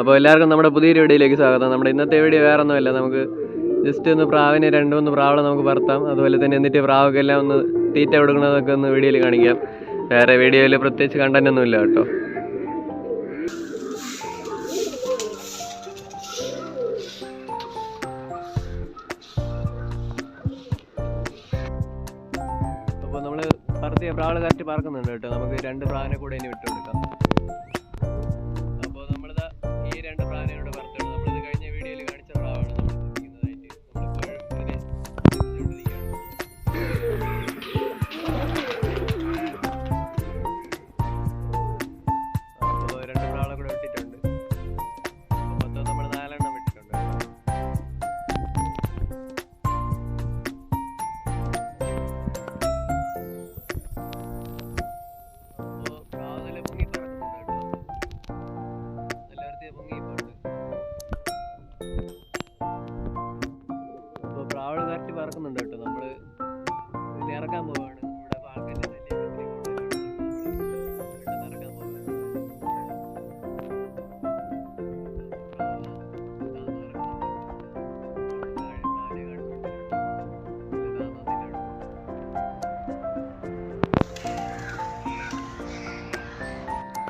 അപ്പോൾ എല്ലാവർക്കും നമ്മുടെ പുതിയൊരു വീഡിയോയിലേക്ക് സ്വാഗതം. നമ്മുടെ ഇന്നത്തെ വീഡിയോ വേറെ ഒന്നുമല്ല നമുക്ക് ജസ്റ്റ് ഒന്ന് പ്രാവിനെ രണ്ട് മൂന്ന് പ്രാവളെ നമുക്ക് പറത്താം. അതുപോലെ തന്നെ എന്നിട്ട് പ്രാവൊക്കെ എല്ലാം ഒന്ന് തീറ്റ കൊടുക്കണതൊക്കെ ഒന്ന് വീഡിയോയിൽ കാണിക്കാം. വേറെ വീഡിയോയിൽ പ്രത്യേകിച്ച് കണ്ടന്റ് ഒന്നുമില്ല കേട്ടോ. അപ്പോൾ നമ്മൾ പറത്തിയ പ്രാവൾ കറക്റ്റ് പറക്കുന്നുണ്ട് കേട്ടോ. നമുക്ക് രണ്ട് പ്രാവിനെ കൂടെ ഇനി വിട്ടു പറക്കുന്നുണ്ട് കേട്ടോ ഇതിനെ ഇറക്കാൻ പോവാണ്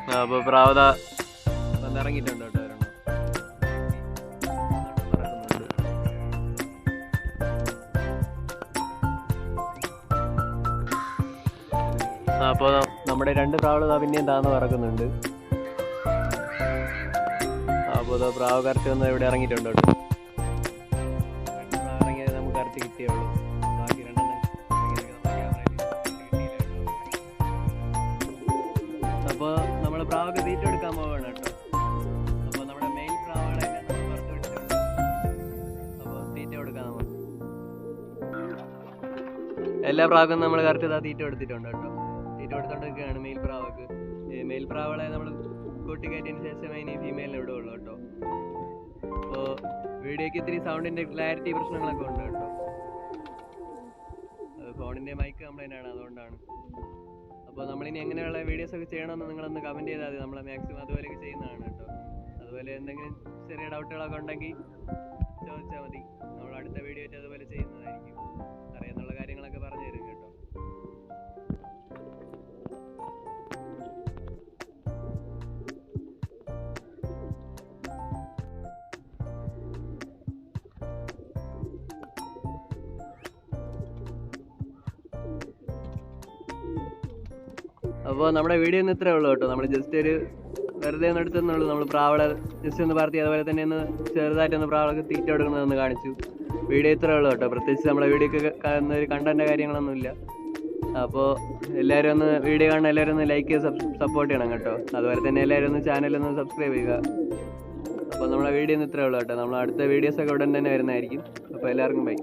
ഇവിടെ അപ്പോൾ വന്നിറങ്ങിയിട്ടുണ്ട് ഇത്തിരി ആ, അപ്പൊ നമ്മുടെ രണ്ട് പ്രാവൾ പിന്നെയും താന്ന് പറക്കുന്നുണ്ട്. അപ്പോൾ ഇതാ പ്രാവ് കറക്റ്റ് ഒന്ന് ഇവിടെ ഇറങ്ങിയിട്ടുണ്ട് കേട്ടോ. ഇറങ്ങിയത് നമുക്ക് കറക്റ്റ് കിട്ടിയുള്ളൂ ബാക്കി രണ്ടെണ്ണം അപ്പോൾ നമ്മൾ പ്രാവൊക്കെ തീറ്റ എടുക്കാൻ പോവാണ് കേട്ടോ. അപ്പോൾ നമ്മുടെ മെയിൽ പ്രാവാണ് പുറത്ത് വിട്ടിട്ടുണ്ട്. അപ്പോൾ തീറ്റ കൊടുക്കാം നമുക്ക്. എല്ലാ പ്രാവുകളും നമ്മൾ കറക്റ്റ് തീറ്റ കൊടുത്തിട്ടുണ്ട് കേട്ടോ. തീറ്റ കൊടുത്തോണ്ടൊക്കെയാണ് മെയിൽ പ്രാവക്ക് മെയിൽ പ്രാവുകളെ നമ്മൾ കൂട്ടിക്കയറ്റിയതിന് ശേഷം അതിന് ഫീമെയിലിനെ വിടുകയുള്ളൂ കേട്ടോ. അപ്പോൾ വീഡിയോക്ക് ഇത്തിരി സൗണ്ടിന്റെ ക്ലാരിറ്റി പ്രശ്നങ്ങളൊക്കെ ഉണ്ട് കേട്ടോ. ഫോണിന്റെ മൈക്ക് കംപ്ലൈന്റ് ആണ് അതുകൊണ്ടാണ്. അപ്പോൾ നമ്മളിനി എങ്ങനെയുള്ള വീഡിയോസ് ഒക്കെ ചെയ്യണമെന്ന് നിങ്ങളൊന്ന് കമന്റ് ചെയ്താൽ മതി. നമ്മൾ മാക്സിമം അതുപോലെയൊക്കെ ചെയ്യുന്നതാണ് കേട്ടോ. അതുപോലെ എന്തെങ്കിലും ചെറിയ ഡൗട്ടുകളൊക്കെ ഉണ്ടെങ്കിൽ ചോദിച്ചാൽ മതി. നമ്മൾ അടുത്ത വീഡിയോ അതുപോലെ ചെയ്യുന്നതായിരിക്കും. അറിയാന്നുള്ള കാര്യങ്ങളൊക്കെ അപ്പോൾ നമ്മുടെ വീഡിയോ ഒന്ന് ഇത്രേ ഉള്ളൂ കേട്ടോ. നമ്മൾ ജസ്റ്റ് ഒരു വെറുതെ ഒന്ന് എടുത്തെന്നുള്ളൂ നമ്മൾ പ്രാവളെ ജസ്റ്റ് ഒന്ന് പറത്തി അതുപോലെ തന്നെ ഒന്ന് ചെറുതായിട്ടൊന്ന് പ്രാവളൊക്കെ തീറ്റ കൊടുക്കുന്നതെന്ന് കാണിച്ചു. വീഡിയോ ഇത്രേ ഉള്ളൂ കേട്ടോ. പ്രത്യേകിച്ച് നമ്മുടെ വീഡിയോക്ക് ഒരു കണ്ടന്റ് കാര്യങ്ങളൊന്നുമില്ല അപ്പോൾ എല്ലാവരും ഒന്ന് വീഡിയോ കാണുന്ന എല്ലാവരും ഒന്ന് ലൈക്ക് ചെയ്ത് സപ്പോർട്ട് ചെയ്യണം കേട്ടോ. അതുപോലെ തന്നെ എല്ലാവരും ഒന്ന് ചാനലൊന്ന് സബ്സ്ക്രൈബ് ചെയ്യുക. അപ്പോൾ നമ്മുടെ വീഡിയോ ഒന്ന് ഇത്രേ ഉള്ളൂ കേട്ടോ. നമ്മൾ അടുത്ത വീഡിയോസൊക്കെ ഉടൻ തന്നെ വരുന്നതായിരിക്കും. അപ്പോൾ എല്ലാവർക്കും ബൈ